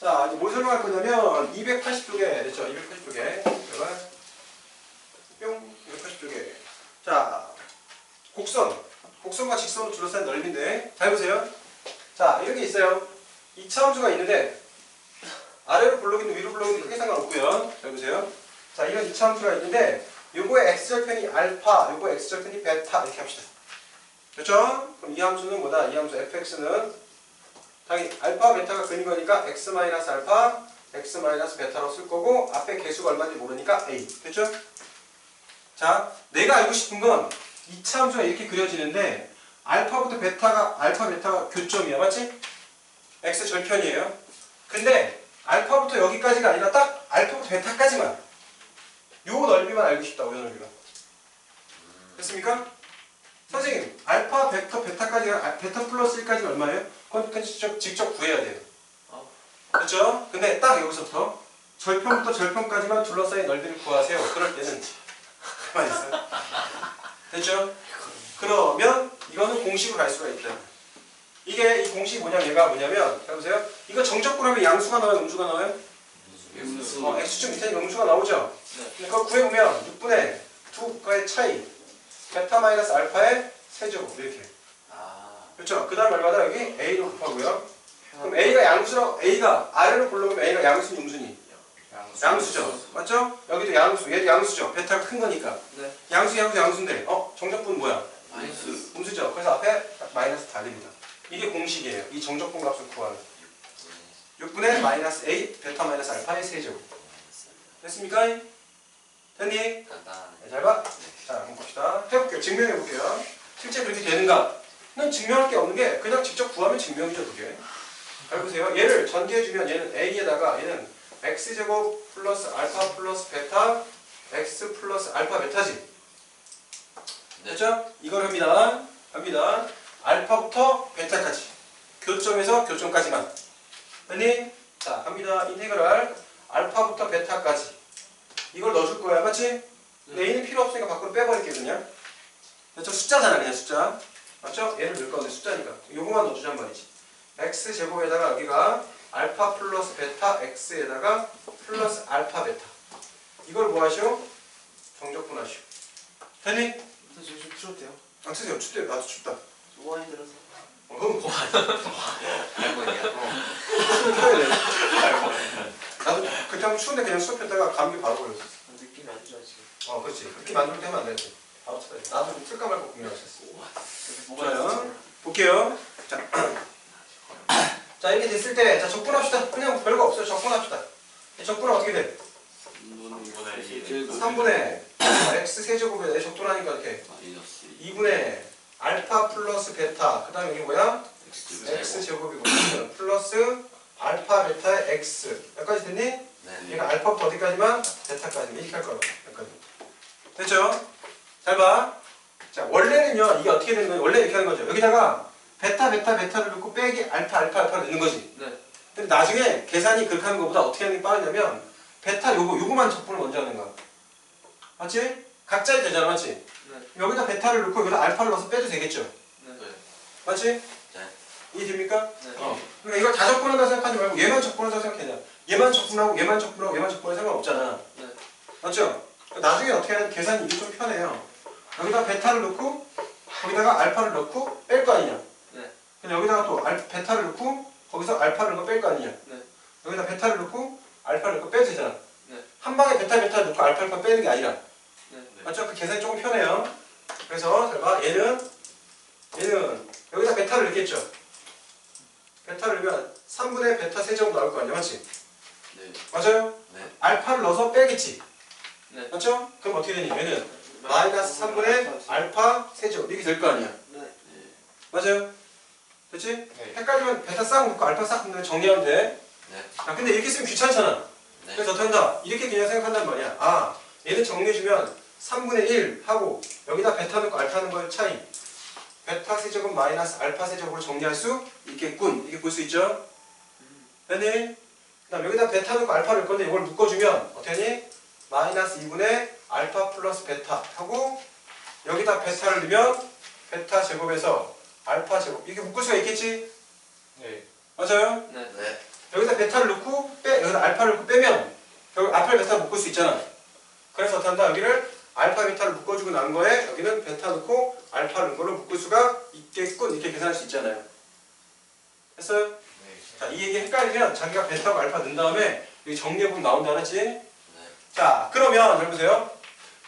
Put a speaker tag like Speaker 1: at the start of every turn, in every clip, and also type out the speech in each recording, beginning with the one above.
Speaker 1: 자, 이제 뭘 설명할 거냐면 280쪽에 됐죠? 280쪽에 제발 뿅 280쪽에 자 곡선 곡선과 직선으로 둘러싼 넓이인데 잘 보세요. 자 이렇게 있어요. 이차함수가 있는데 아래로 블록이든 위로 블록이든 크게 상관없고요. 잘 보세요. 자 이런 이차함수가 있는데 요거의 x절편이 알파, 요거 x절편이 베타 이렇게 합시다. 그렇죠? 그럼 이 함수는 뭐다? 이 함수 fx는 당연히 알파 베타가 근인 거니까 x 마이너스 알파 x 마이너스 베타로 쓸 거고 앞에 개수가 얼마인지 모르니까 a 됐죠? 자 내가 알고 싶은 건 2차 함수가 이렇게 그려지는데 알파부터 베타가 알파 베타가 교점이야 맞지? x 절편이에요 근데 알파부터 여기까지가 아니라 딱 알파부터 베타까지만 요 넓이만 알고 싶다고 요 넓이만 됐습니까? 선생님 알파 베타 베타까지가 아, 베타 플러스 1까지는 얼마예요? 그건 그건 직접, 직접 구해야 돼요
Speaker 2: 어.
Speaker 1: 그렇죠? 근데 딱 여기서부터 절편부터 절편까지만 둘러싸인 넓이를 구하세요 그럴 때는 가만히 있어요 됐죠? 그러면 이거는 공식으로 갈 수가 있다 이게 이 공식이 뭐냐면 얘가 뭐냐면 잘 보세요 이거 정적분 하면 양수가 나와요 음수가 나와요?
Speaker 2: 음수.
Speaker 1: 어, x축 밑에 음수가 나오죠?
Speaker 2: 네.
Speaker 1: 그걸 구해보면 6분의 2가의 차이 베타 마이너스 알파의 세제곱 이렇게.
Speaker 2: 아.
Speaker 1: 그렇죠? 그 다음 얼마다 여기. A로 곱하고요. 그럼 a가 양수로 a가 아래로 불러오면 a가 양수니 음수니 양수 죠. 맞죠? 여기도 양수. 얘도 양수죠. 베타가 큰 거니까.
Speaker 2: 네.
Speaker 1: 양수 양수 양수인데 어? 정적분 뭐야?
Speaker 2: 마이너스.
Speaker 1: 음수죠. 그래서 앞에 딱 마이너스 달립니다. 이게 공식이에요. 이 정적분 값을 구하는. 6분의 마이너스 a 베타 마이너스 알파의 세제곱 됐습니까? 됐니? 네, 잘 봐. 자, 한번 봅시다. 해볼게요. 증명해 볼게요. 실제 그렇게 되는가는 증명할 게 없는 게 그냥 직접 구하면 증명이죠, 그게. 잘 보세요. 얘를 전개해주면 얘는 a에다가 얘는 x제곱 플러스 알파 플러스 베타 x 플러스 알파 베타지.
Speaker 2: 네.
Speaker 1: 됐죠? 이걸 합니다. 합니다. 알파부터 베타까지. 교점에서 교점까지만. 됐니? 자, 합니다. 인테그랄 알파부터 베타까지. 이걸 넣어줄 거야, 맞지? A는 필요 없으니까 밖으로 빼버릴게 그냥 그렇죠? 숫자잖아 그냥 숫자 맞죠? 얘를 넣을 건데 숫자니까 요거만 넣어주란 말이지 x제곱에다가 여기가 알파 플러스 베타 x에다가 플러스 알파 베타 이걸 뭐 하시오? 정적분 하시오 됐니?
Speaker 3: 선생님 좀 틀어도 돼요?
Speaker 1: 안 쓰세요 춥대 나도 춥다
Speaker 3: 오한이 들어서
Speaker 1: 어, 그럼 뭐
Speaker 2: 할머니야.
Speaker 1: 펴야 돼 나도 그때 한번 추운데 그냥 수업했다가 감기 바로 걸렸어
Speaker 3: 느낌이 안 좋아 지금
Speaker 1: 어 그렇지 그렇게 만들 때 하면 안 되지 바로 쳐야 돼 나도 좀 틀까 말까 고민하셨어 좋아요. 볼게요. 자, 자 이렇게 됐을 때, 자 적분합시다. 그냥 별거 없어요. 적분합시다. 이 적분은 어떻게 돼? 3분의 x 세제곱에 적분하니까 이렇게 2분의 알파 플러스 베타. 그 다음에 여기 뭐야? x 제곱이고 플러스 알파 베타의 x. 여기까지 됐니?
Speaker 2: 네.
Speaker 1: 얘가 알파부터 어디까지만? 베타까지 이렇게 할 거야. 여기까지. 됐죠? 잘 봐. 자, 원래는요, 이게 어떻게 되는 거예요? 원래 이렇게 하는 거죠. 여기다가 베타, 베타, 베타를 넣고 빼기 알파, 알파, 알파를 넣는 거지.
Speaker 2: 네.
Speaker 1: 근데 나중에 계산이 그렇게 하는 것보다 어떻게 하는 게 빠르냐면, 베타 요거, 요거만 적분을 먼저 하는 거야. 맞지? 각자에 되잖아, 맞지?
Speaker 2: 네.
Speaker 1: 여기다 베타를 넣고 여기다 알파를 넣어서 빼도 되겠죠?
Speaker 2: 네.
Speaker 1: 맞지?
Speaker 2: 네.
Speaker 1: 이해됩니까?
Speaker 2: 네.
Speaker 1: 어. 그러니까 이걸 다 적분한다 생각하지 말고 얘만 적분한다 생각해야 얘만 적분하고 얘만 적분하고 얘만 적분하고 상관없잖아.
Speaker 2: 네.
Speaker 1: 맞죠? 나중에 어떻게 하면 계산이 이게 좀 편해요. 여기다 베타를 넣고 거기다가 알파를 넣고 뺄 거 아니냐?
Speaker 2: 네.
Speaker 1: 근데 여기다가 또 알, 베타를 넣고 거기서 알파를 넣고 뺄 거 아니냐?
Speaker 2: 네.
Speaker 1: 여기다 베타를 넣고 알파를 넣고 빼도 되잖아.
Speaker 2: 네.
Speaker 1: 한 방에 베타 베타를 넣고 알파 알파 빼는 게 아니라.
Speaker 2: 네.
Speaker 1: 맞죠? 그 계산이 조금 편해요. 그래서 잘 봐. 얘는 얘는 여기다 베타를 넣겠죠. 베타를 넣으면 3분의 베타 세제곱 나올 거 아니야, 맞지?
Speaker 2: 네.
Speaker 1: 맞아요?
Speaker 2: 네.
Speaker 1: 알파를 넣어서 빼겠지.
Speaker 2: 네.
Speaker 1: 맞죠? 그럼 어떻게 되니? 얘는 마이너스 3분의 알파 세제곱 이렇게 될 거 아니야.
Speaker 3: 네
Speaker 1: 맞아요? 그렇지?
Speaker 2: 네.
Speaker 1: 헷갈리면 베타 싹 넣고 알파 싹 넣으면 정리하면 돼.
Speaker 2: 네.
Speaker 1: 아, 근데 이렇게 쓰면 귀찮잖아.
Speaker 2: 네.
Speaker 1: 그래서 어떻게 한다? 이렇게 그냥 생각한단 말이야. 아, 얘는 정리해주면 3분의 1 하고 여기다 베타 넣고 알파 넣은 거의 차이. 베타 세제곱 마이너스 알파 세제곱으로 정리할 수 있겠군. 이렇게 볼 수 있죠? 되니? 그 다음 여기다 베타 넣고 알파를 넣을 건데 이걸 묶어주면 어떻게니? 마이너스 2분의 알파 플러스 베타 하고 여기다 베타를 넣으면 베타 제곱에서 알파 제곱 이렇게 묶을 수가 있겠지?
Speaker 2: 네.
Speaker 1: 맞아요?
Speaker 2: 네. 네.
Speaker 1: 여기다 베타를 넣고 빼, 여기다 알파를 넣고 빼면 결국 알파를 베타 묶을 수 있잖아. 그래서 어떻게 한다? 여기를 알파 베타를 묶어주고 난 거에 여기는 베타 넣고 알파 넣은 걸로 묶을 수가 있겠군 이렇게 계산할 수 있잖아요. 했어요?
Speaker 3: 네.
Speaker 1: 자, 이 얘기 헷갈리면 자기가 베타고 알파 넣은 다음에 여기 정리해보면 나온다 알았지?
Speaker 2: 네.
Speaker 1: 자, 그러면 잘 보세요.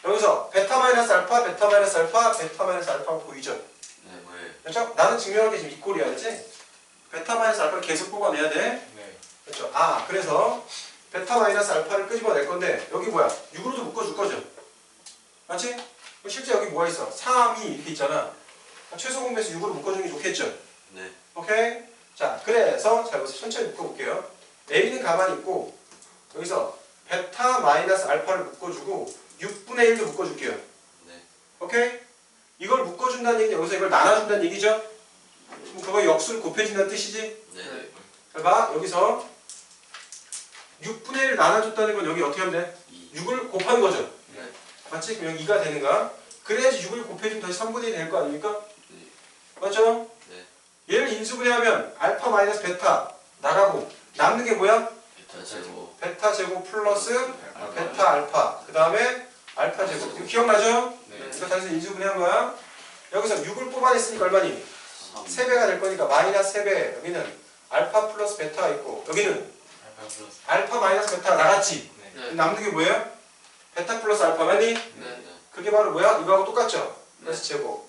Speaker 1: 여기서 베타 마이너스 알파, 베타 마이너스 알파, 베타 마이너스 알파 보이죠?
Speaker 2: 네, 네.
Speaker 1: 그렇죠? 나는 증명할 게 지금 이꼴이야, 그지? 베타 마이너스 알파를 계속 뽑아내야 돼.
Speaker 3: 네.
Speaker 1: 그렇죠? 아, 그래서 베타 마이너스 알파를 끄집어낼 건데 여기 뭐야? 6으로도 묶어줄 거죠? 맞지? 그럼 실제 여기 뭐가 있어? 3이 이렇게 있잖아. 최소 공배수 6으로 묶어주는 게 좋겠죠?
Speaker 2: 네.
Speaker 1: 오케이? 자, 그래서 잘 보세요. 천천히 묶어볼게요. A는 가만히 있고 여기서 베타 마이너스 알파를 묶어주고 6분의 1도 묶어줄게요.
Speaker 2: 네.
Speaker 1: 오케이? 이걸 묶어준다는 얘기는 여기서 이걸 나눠준다는 얘기죠? 그럼 그거 역수를 곱해준다는 뜻이지?
Speaker 2: 네.
Speaker 1: 잘 봐. 여기서 6분의 1을 나눠줬다는 건 여기 어떻게 하면 돼?
Speaker 2: 2.
Speaker 1: 6을 곱한 거죠?
Speaker 2: 네.
Speaker 1: 맞지? 그럼 여기 2가 되는가? 그래야지 6을 곱해주면 다시 3분의 1이 될 거 아닙니까?
Speaker 2: 네.
Speaker 1: 맞죠?
Speaker 2: 네.
Speaker 1: 얘를 인수분해하면 알파 마이너스 베타 나가고 남는 게 뭐야?
Speaker 2: 베타 제곱.
Speaker 1: 베타 제곱 플러스 베타 알파 그 다음에 알파 제곱 이거 기억나죠?
Speaker 3: 네.
Speaker 1: 이거 단순히 인수분해한 거야 여기서 6을 뽑아냈으니까 얼마니?
Speaker 2: 3.
Speaker 1: 3배가 될 거니까 마이너스 3배 여기는 알파 플러스 베타가 있고 여기는
Speaker 3: 알파 플러스.
Speaker 1: 알파 마이너스 베타가 나갔지
Speaker 3: 네.
Speaker 1: 남는 게 뭐예요? 베타 플러스 알파 맞니?
Speaker 2: 네.
Speaker 1: 그게 바로 뭐야? 이거하고 똑같죠? 그래서 제곱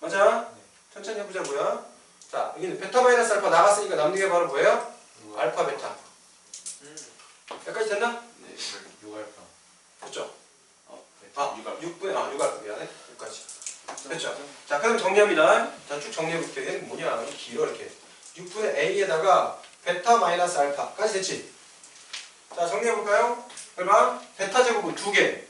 Speaker 1: 맞아?
Speaker 3: 네.
Speaker 1: 천천히 해보자고요 자 여기는 베타 마이너스 알파 나갔으니까 남는 게 바로 뭐예요? 알파 베타
Speaker 3: 음.
Speaker 1: 여기까지 됐나?
Speaker 2: 네.
Speaker 3: 6알파.
Speaker 1: 됐죠?
Speaker 3: 어.
Speaker 1: 아 6분의 아 6알파 미안해 6까지 됐죠? 자 그럼 정리합니다 자 쭉 정리해볼게요 얘는 뭐냐 이렇게 길어 이렇게 6분의 a에다가 베타 마이너스 알파까지 됐지? 자 정리해볼까요? 얼마? 베타 제곱은 2개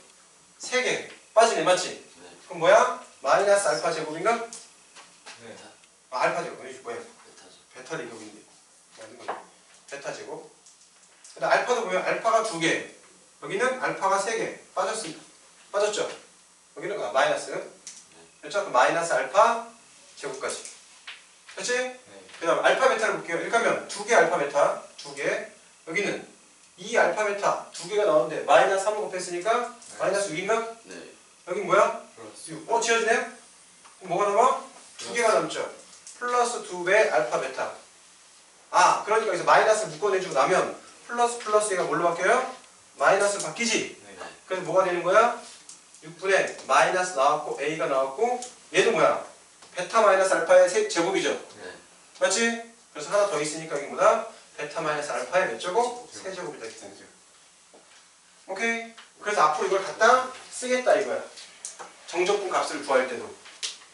Speaker 1: 3개 빠지네 맞지?
Speaker 2: 네.
Speaker 1: 그럼 뭐야? 마이너스 알파 제곱인가?
Speaker 3: 네.
Speaker 1: 아 알파 제곱 뭐야?
Speaker 2: 베타 제곱.
Speaker 1: 베타 제곱인데 베타 제곱 근데 알파도 보면 알파가 2개 여기는 알파가 3개 빠졌어 빠졌죠? 여기는 아, 마이너스 그렇죠? 그럼 마이너스 알파 제곱까지 그렇지?
Speaker 3: 네.
Speaker 1: 그 다음 알파 베타를 볼게요 이렇게 하면 2개 알파 베타 2개 여기는 2 알파 베타 2개가 나오는데 마이너스 3 곱했으니까 마이너스 6인가?
Speaker 2: 네.
Speaker 1: 여긴 뭐야?
Speaker 3: 플러스.
Speaker 1: 6. 어 지워지네요? 그럼 뭐가 남아? 2개가 남죠 플러스 2배 알파 베타 아 그러니까 여기서 마이너스 묶어내주고 나면 플러스 플러스 얘가 뭘로 바뀌어요? 마이너스 바뀌지
Speaker 3: 네.
Speaker 1: 그래서 뭐가 되는 거야? 6분의 마이너스 나왔고 a가 나왔고 얘도 뭐야? 베타 마이너스 알파의 세 제곱이죠
Speaker 2: 네.
Speaker 1: 맞지? 그래서 하나 더 있으니까 이게 뭐다? 베타 마이너스 알파의 몇 제곱? 세 제곱이다 이렇게 되는 오케이? 그래서 앞으로 이걸 갖다 쓰겠다 이거야 정적분 값을 구할 때도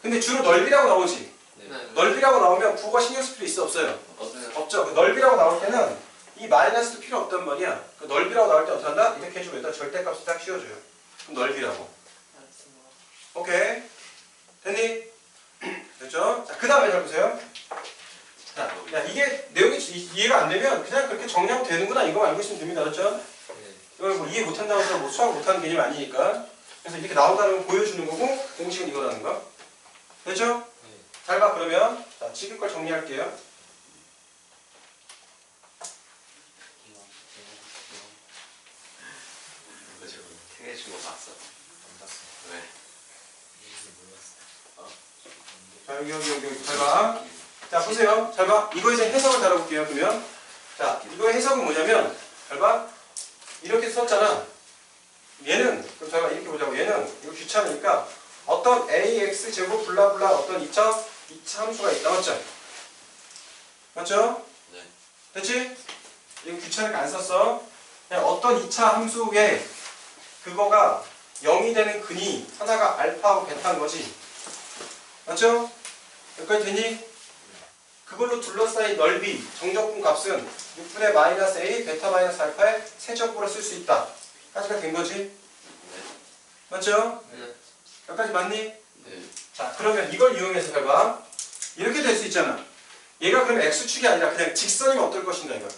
Speaker 1: 근데 주로 넓이라고 나오지
Speaker 2: 네.
Speaker 1: 넓이라고 나오면 국어 신경 쓸 필요 있어 없어요?
Speaker 2: 없어요.
Speaker 1: 없죠. 그 넓이라고 나올 때는 이 마이너스도 필요 없단 말이야. 그 넓이라고 나올 때 어떻게 한다? 이렇게 해주면 일단 절대값을 딱 씌워줘요. 그럼 넓이라고. 오케이. 됐니? 됐죠? 자, 그 다음에 잘 보세요. 자, 야, 이게 내용 이 이해가 안 되면 그냥 그렇게 정리하면 되는구나. 이거만 알고 있으면 됩니다. 그렇죠?
Speaker 3: 네.
Speaker 1: 이걸 뭐 이해 못한다고 해서 뭐 수학 못하는 개념이 아니니까. 그래서 이렇게 나온다는 걸 보여주는 거고, 공식은 이거라는 거. 됐죠?
Speaker 3: 네.
Speaker 1: 잘 봐, 그러면. 자, 지금 걸 정리할게요.
Speaker 2: 이거 봤어.
Speaker 3: 안 봤어.
Speaker 2: 왜?
Speaker 1: 자, 여기, 여기, 여기, 여기. 잘 봐. 자, 보세요. 잘 봐. 이거 이제 해석을 달아볼게요, 그러면. 자, 이거의 해석은 뭐냐면, 잘 봐. 이렇게 썼잖아. 얘는, 그럼 잘 봐. 이렇게 보자고. 얘는, 이거 귀찮으니까, 어떤 ax 제곱 블라블라 어떤 2차, 2차 함수가 있다. 맞죠? 맞죠?
Speaker 2: 네.
Speaker 1: 됐지? 이거 귀찮으니까 안 썼어. 그냥 어떤 2차 함수에 그거가 0이 되는 근이 하나가 알파하고 베타인 거지. 맞죠? 여기까지 되니? 그걸로 둘러싸인 넓이, 정적분 값은 6분의 마이너스 a, 베타 마이너스 알파의 세제곱으로 쓸 수 있다. 까지가 된 거지.
Speaker 2: 네.
Speaker 1: 맞죠?
Speaker 2: 네.
Speaker 1: 여기까지 맞니?
Speaker 2: 네.
Speaker 1: 자, 그러면 이걸 이용해서 해봐. 이렇게 될 수 있잖아. 얘가 그러면 x축이 아니라 그냥 직선이면 어떨 것인가, 이거.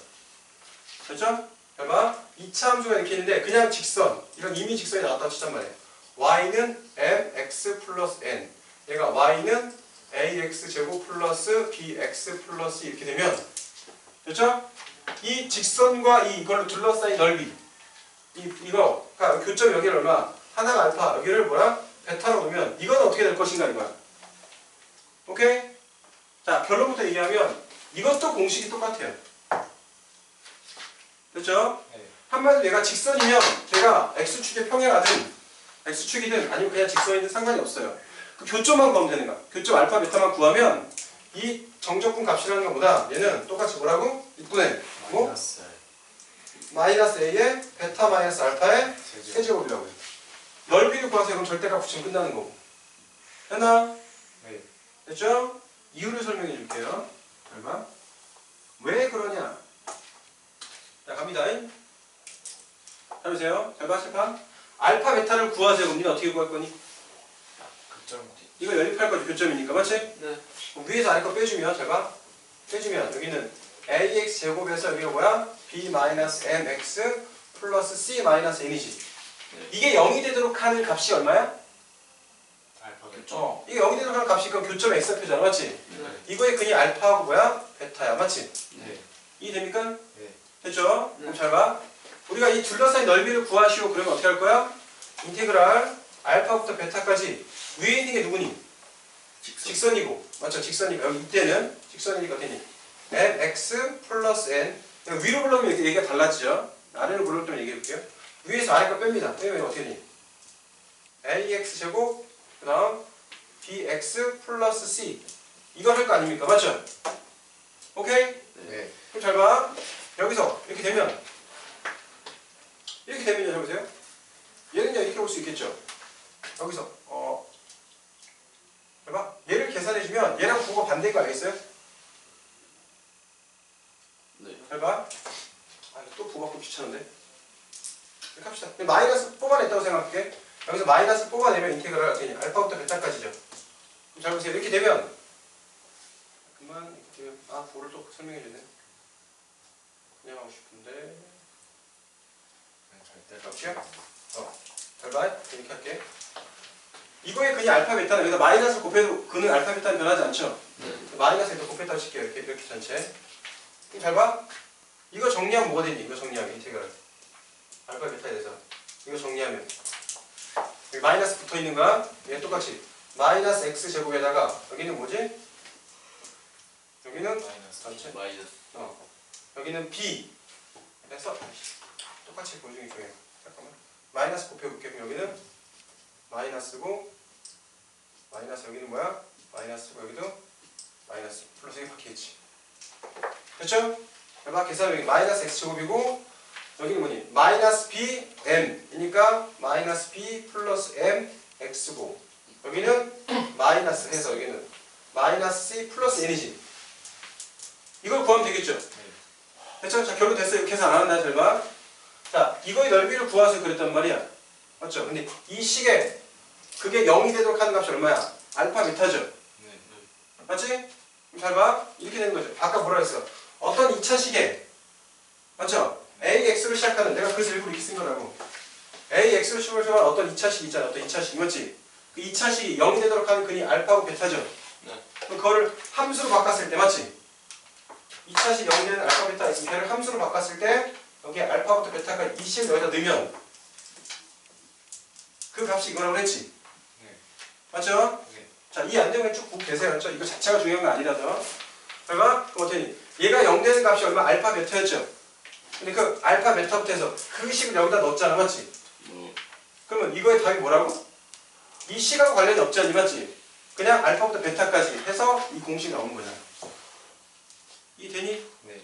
Speaker 1: 그렇죠? 해봐. 2차 함수가 이렇게 있는데 그냥 직선. 이건 이미 직선이 나왔다고 치단 말이에요. y는 mx 플러스 n. 얘가 y는 ax 제곱 플러스 bx 플러스 이렇게 되면 됐죠? 이 직선과 이 이걸로 둘러싸인 넓이 이, 이거 그러니까 교점 여기를 얼마? 하나가 알파 여기를 뭐야? 베타로 놓으면 이건 어떻게 될 것인가 이거야 오케이? 자 결론부터 얘기하면 이것도 공식이 똑같아요. 됐죠?
Speaker 3: 네.
Speaker 1: 한마디로 얘가 직선이면 제가 x축에 평행하든 x축이든 아니면 그냥 직선이든 상관이 없어요. 그 교점만 구하면 되는 거야. 교점 알파 베타만 구하면 이 정적분 값이라는 것보다 얘는 똑같이 뭐라고? 6분의 뭐?
Speaker 3: 마이너스
Speaker 1: 마이너스 a의 베타 마이너스 알파의
Speaker 3: 세제.
Speaker 1: 세제곱이라고 해요. 넓이를 구하세요. 그럼 절대값 붙이면 끝나는 거고. 됐나?
Speaker 3: 네.
Speaker 1: 됐죠? 이유를 설명해 줄게요. 잘 봐. 왜 그러냐? 자, 갑니다. 잘 보세요. 잘 봐, 실판. 알파, 베타를 구하세요. 그럼 니는 어떻게 구할 거니? 이거 연립할 거지, 교점이니까. 맞지?
Speaker 2: 네.
Speaker 1: 그럼 위에서 아래 거 빼주면, 잘 봐. 빼주면, 여기는 ax 제곱에서 여기가 뭐야? b 마이너스 mx 플러스 c 마이너스 n이지.
Speaker 2: 네.
Speaker 1: 이게 0이 되도록 하는 값이 얼마야?
Speaker 3: 알파
Speaker 2: 교점.
Speaker 1: 어. 이게 0이 되도록 하는 값이 그 교점 x표잖아. 맞지?
Speaker 2: 네.
Speaker 1: 이거의 근이 알파하고 뭐야? 베타야. 맞지?
Speaker 2: 네.
Speaker 1: 이해됩니까?
Speaker 3: 네.
Speaker 1: 됐죠?
Speaker 2: 네.
Speaker 1: 그럼 잘 봐. 우리가 이 둘러싸인 넓이를 구하시오. 그러면 어떻게 할 거야? 인테그랄 알파부터 베타까지 위에 있는 게 누구니?
Speaker 2: 직선.
Speaker 1: 직선 이고. 맞죠? 직선이고. 여기 이때는 직선이니까 되니. mx 플러스 n. 위로 불러면 이렇게 얘기가 달라지죠. 아래로 불러 때면 얘기해 볼게요. 위에서 아래 거 뺍니다. 빼면 어떻게 되니? ax 제곱 그 다음 bx 플러스 c. 이걸 할 거 아닙니까? 맞죠? 오케이?
Speaker 3: 네.
Speaker 1: 그럼 잘 봐. 여기서 이렇게 되면 이렇게 되면요. 잘 보세요. 얘는요 이렇게 볼수 있겠죠. 여기서 어, 잘 봐. 얘를 계산해 주면 얘랑 부호가 반대인 거 알겠어요?
Speaker 2: 네.
Speaker 1: 잘 봐. 아, 또 부호 바꾸기 귀찮은데. 이렇게 합시다. 마이너스 뽑아냈다고 생각할게. 여기서 마이너스 뽑아내면 인테그랄 되냐. 알파부터 베타까지죠. 그럼 잘 보세요. 이렇게 되면 그만 이렇게 되면 아 부호를 또 설명해 주네. 그냥 하고 싶은데
Speaker 3: 절대
Speaker 1: 어떻게요? 잘 봐. 이렇게 할게. 이거의 근이 알파 베타는 여기다 마이너스 곱해도 근은 알파 베타는 변하지 않죠?
Speaker 2: 네.
Speaker 1: 마이너스에서 곱했다고 칠게요. 이렇게 이렇게 전체. 잘 봐. 이거 정리하면 뭐가 되니? 이거 정리하면 인테그랄. 알파 베타에 대해서. 이거 정리하면 여기 마이너스 붙어 있는 거야. 얘 똑같이 마이너스 x 제곱에다가 여기는 뭐지? 여기는
Speaker 3: 마이너스
Speaker 1: 전체.
Speaker 2: 마이너스.
Speaker 1: 어. 여기는 b. 그래서 똑같이 보여주기 좋아요. 잠깐만. 마이너스 곱해볼게. 그럼 여기는 마이너스고 마이너스 여기는 뭐야? 마이너스고 여기도 마이너스 플러스 이게 바뀌겠지. 됐죠? 여봐 계산 여기 마이너스 x 제곱이고 여기는 뭐니? 마이너스 b m이니까 마이너스 b 플러스 m x고 여기는 마이너스 해서 여기는 마이너스 c 플러스 n이지. 이걸 구하면 되겠죠? 됐죠? 자, 결론 됐어요. 계산 안 한다, 잘 봐. 자, 이거의 넓이를 구하서 그랬단 말이야. 맞죠? 근데 이 식에 그게 0이 되도록 하는 값이 얼마야? 알파 베타죠?
Speaker 3: 네.
Speaker 1: 맞지? 그럼 잘 봐. 이렇게 되는 거죠. 아까 뭐라 했어? 어떤 2차 식에 맞죠? AX로 시작하는 내가 그래서 일부러 이렇게 쓴 거라고. AX로 시작하는 어떤 2차 식 있잖아. 어떤 2차 식. 맞지? 그 2차 식이 0이 되도록 하는 근이 알파고 베타죠?
Speaker 2: 네.
Speaker 1: 그럼 그거를 함수로 바꿨을 때 맞지? 2차 식 0이 되는 알파 베타 있으면 걔를 함수로 바꿨을 때 여기에 알파부터 베타까지 이 식을 여기다 넣으면 그 값이 이거라고 했지?
Speaker 3: 네.
Speaker 1: 맞죠?
Speaker 3: 네.
Speaker 1: 자, 이 안정을 쭉 보고 계세요. 그렇죠? 이거 자체가 중요한 건 아니라서. 그럼 어떻게? 얘가 0 되는 값이 얼마? 알파 베타였죠? 근데 그 알파 베타부터 해서 그 식을 여기다 넣었잖아. 맞지?
Speaker 2: 뭐.
Speaker 1: 그러면 이거의 답이 뭐라고? 이 식하고 관련이 없지 않니? 맞지? 그냥 알파부터 베타까지 해서 이 공식이 나오는 거잖아. 이 되니?
Speaker 3: 네.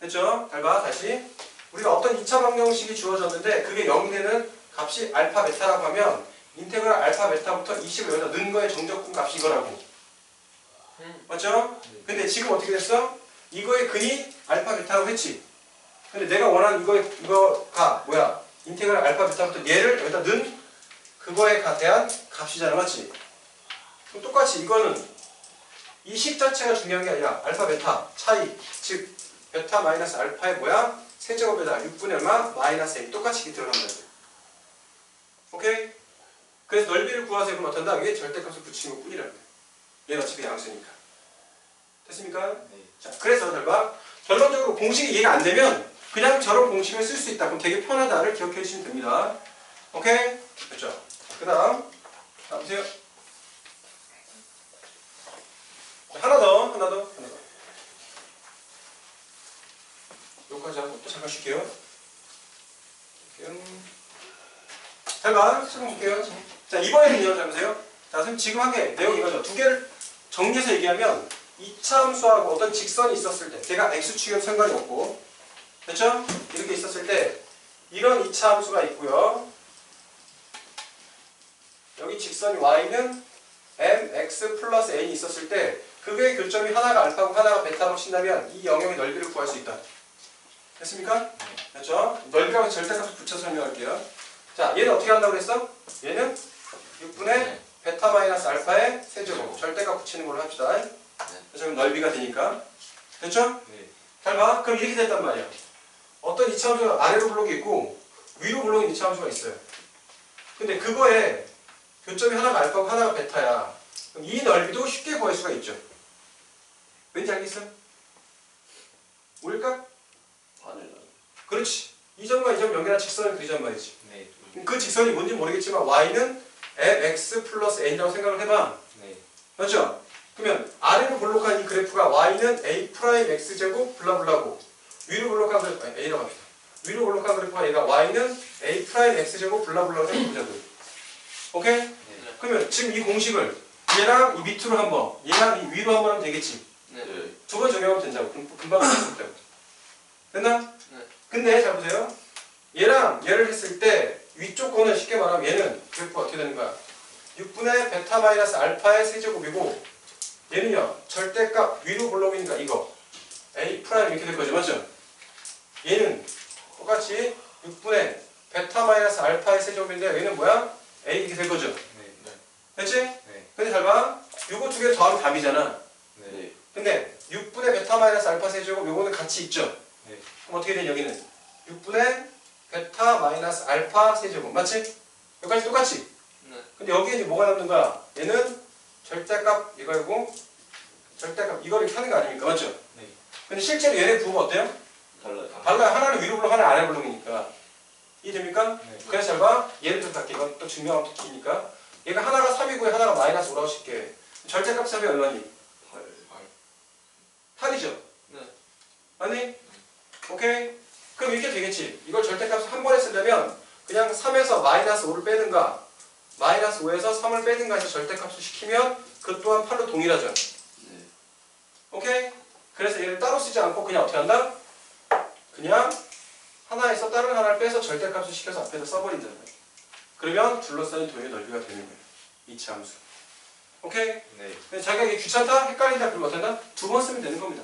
Speaker 1: 됐죠? 잘 봐, 다시. 우리가 어떤 2차 방정식이 주어졌는데 그게 0 되는 값이 알파 베타라고 하면 인테그랄 알파 베타부터 이 식을 여기다 넣은 거의 정적분 값이 이거라고. 맞죠? 근데 지금 어떻게 됐어? 이거의 근이 알파 베타라고 했지. 근데 내가 원하는 이거의 이거가 뭐야? 인테그랄 알파 베타부터 얘를 여기다 넣은 그거에 가- 대한 값이잖아, 맞지? 그럼 똑같이 이거는 이 식 자체가 중요한 게 아니라 알파 베타 차이 즉 베타 마이너스 알파의 뭐야? 세제곱에다 6분의 얼마? 마이너스 m 똑같이 이렇게 들어간다. 오케이? 그래서 넓이를 구하세요. 그럼 어떤다? 이게 절대값을 붙이는 것 거예요. 얘는 어차피 양수니까. 됐습니까?
Speaker 3: 네.
Speaker 1: 자, 그래서 잘 봐. 결론적으로 공식이 이해가 안 되면 그냥 저런 공식을 쓸 수 있다. 그럼 되게 편하다를 기억해 주시면 됩니다. 오케이? 됐죠? 그 다음. 자, 보세요. 하나 더, 하나 더, 하나 더. 여기까지 하고 또 잠깐 쉴게요. 음. 잘 봐. 시간 볼게요. 자, 이번에는요. 잘 보세요. 자, 선생님 지금 한 게 내용 이거죠. 두 개를 정리해서 얘기하면 이차 함수하고 어떤 직선이 있었을 때 걔가 x축이면 상관이 없고 됐죠? 이렇게 있었을 때 이런 이차 함수가 있고요. 여기 직선이 y는 mx 플러스 n이 있었을 때 그게 교점이 하나가 알파고 하나가 베타로 친다면 이 영역의 넓이를 구할 수 있다. 됐습니까? 됐죠? 넓이라고 절대값을 붙여 설명할게요. 자, 얘는 어떻게 한다고 그랬어? 얘는 6분의 베타 마이너스 알파의 세제곱 절대값 붙이는 걸로 합시다. 그래서 넓이가 되니까 됐죠?
Speaker 3: 네.
Speaker 1: 잘 봐. 그럼 이렇게 됐단 말이야. 어떤 이차함수가 아래로 블록이 있고 위로 블록인 이차함수가 있어요. 근데 그거에 교점이 하나가 알파고 하나가 베타야. 그럼 이 넓이도 쉽게 구할 수가 있죠. 왠지 알겠어? 뭘까?
Speaker 2: 반을
Speaker 1: 그렇지. 이 점과 이 점 연결한 직선을 그리잔 말이지.
Speaker 3: 네.
Speaker 1: 그 직선이 뭔지 모르겠지만 y는 mx 플러스 n이라고 생각을 해봐.
Speaker 3: 네.
Speaker 1: 맞죠? 그러면 아래로 블록한 이 그래프가 y는 a 프라임 x 제곱 블라블라고 위로 블록한 그래프 아니, a라고 합시다. 위로 블록한 그래프가 얘가 y는 a 프라임 x 제곱 블라블라고 생각해보자고요. 오케이?
Speaker 3: 네.
Speaker 1: 그러면 지금 이 공식을 얘랑 이 밑으로 한번 얘랑 이 위로 한번 하면 되겠지.
Speaker 2: 네.
Speaker 1: 두 번 적용하면 된다고. 금- 금방 할 수 있다고. 됐나?
Speaker 2: 네.
Speaker 1: 근데 잘 보세요. 얘랑 얘를 했을 때 위쪽 거는 쉽게 말하면 얘는 그래프가 어떻게 되는 거야? 6분의 베타 마이너스 알파의 세제곱이고 얘는요 절대값 위로 블록이니까 이거 a 프라임 이렇게 될 거죠 맞죠? 얘는 똑같이 6분의 베타 마이너스 알파의 세제곱인데 얘는 뭐야? a 이렇게 될 거죠?
Speaker 3: 네. 네.
Speaker 1: 됐지?
Speaker 3: 네.
Speaker 1: 근데 잘 봐. 요거 두 개를 더하면 답이잖아.
Speaker 3: 네.
Speaker 2: 네.
Speaker 1: 근데 6분의 베타 마이너스 알파 세제곱 요거는 같이 있죠?
Speaker 3: 네.
Speaker 1: 그럼 어떻게 되니 여기는? 6분의 베타 마이너스 알파 세제곱 맞지? 여기까지 똑같지?
Speaker 2: 네.
Speaker 1: 근데 여기에 이제 뭐가 남는 거야? 얘는 절대값 이거고 절대값 이거를 이렇게 하는 거 아닙니까? 맞죠?
Speaker 3: 네.
Speaker 1: 근데 실제로 얘네 부호가 어때요?
Speaker 2: 달라요.
Speaker 1: 달라요. 하나는 위로 블록 하나는 아래 블록이니까 이해됩니까?
Speaker 3: 네.
Speaker 1: 그래서 잘 봐. 얘를 좀 갈게. 이건 또 증명하면 특기니까 얘가 하나가 3이고 하나가 마이너스 5라고 칠게. 절대값 합이 얼마니?
Speaker 2: 팔.
Speaker 1: 8이죠?
Speaker 2: 네.
Speaker 1: 아니? 오케이? 그럼 이렇게 되겠지. 이걸 절대값을 한 번에 쓰려면 그냥 3에서 마이너스 5를 빼든가 마이너스 5에서 3을 빼든가 해서 절대값을 시키면 그 또한 8로 동일하죠.
Speaker 2: 네.
Speaker 1: 오케이? 그래서 얘를 따로 쓰지 않고 그냥 어떻게 한다? 그냥 하나에서 다른 하나를 빼서 절대값을 시켜서 앞에다 써버린다는 거예요. 그러면 둘러싸인 도형의 넓이가 되는 거예요. 이치 함수. 오케이?
Speaker 3: 네.
Speaker 1: 근데 자기가 이게 귀찮다? 헷갈린다? 그러면 어떻게 한다? 두 번 쓰면 되는 겁니다.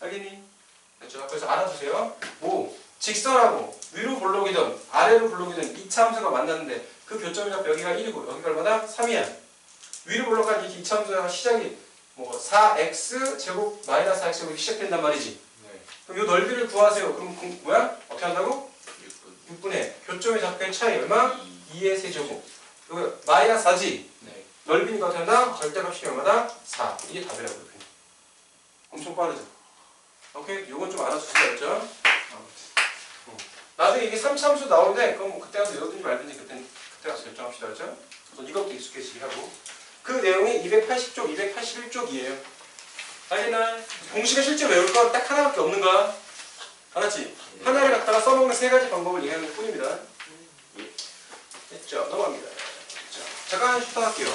Speaker 1: 알겠니? 그렇죠? 그래서 알아두세요. 뭐 직선하고 위로 블록이든 아래로 블록이든 2차 함수가 만났는데 그 교점이가 여기가 1이고 여기가 얼마나? 3이야. 위로 블록한 이 2차 함수가 시작이 뭐 4x 제곱 마이너스 4x 제곱이 시작된단 말이지.
Speaker 3: 네.
Speaker 1: 그럼 이 넓이를 구하세요. 그럼 그 뭐야? 어떻게 한다고?
Speaker 2: 6분.
Speaker 1: 6분의 교점의 잡된 차이 얼마?
Speaker 2: 2.
Speaker 1: 2의 세제곱. 여기 마이너스 4지?
Speaker 3: 네.
Speaker 1: 넓이니까 어떻게 한다? 절대값이 얼마다? 4. 이게 답이라고. 엄청 빠르죠? 오케이? 요건 좀 알아주셔야죠. 어. 나중에 이게 3참수 나오는데 그건 뭐 그때 가서 외우든지 말든지 그때 그때 가서 결정합시다. 그렇죠? 우선 이것부터 익숙해지게 하고 그 내용이 280쪽, 281쪽이에요. 알겠나? 공식을 실제 외울 건 딱 하나밖에 없는 거야. 알았지? 하나를 갖다가 써먹는 세 가지 방법을 얘기하는 것 뿐입니다. 됐죠? 넘어갑니다. 자, 잠깐 쉬다 할게요.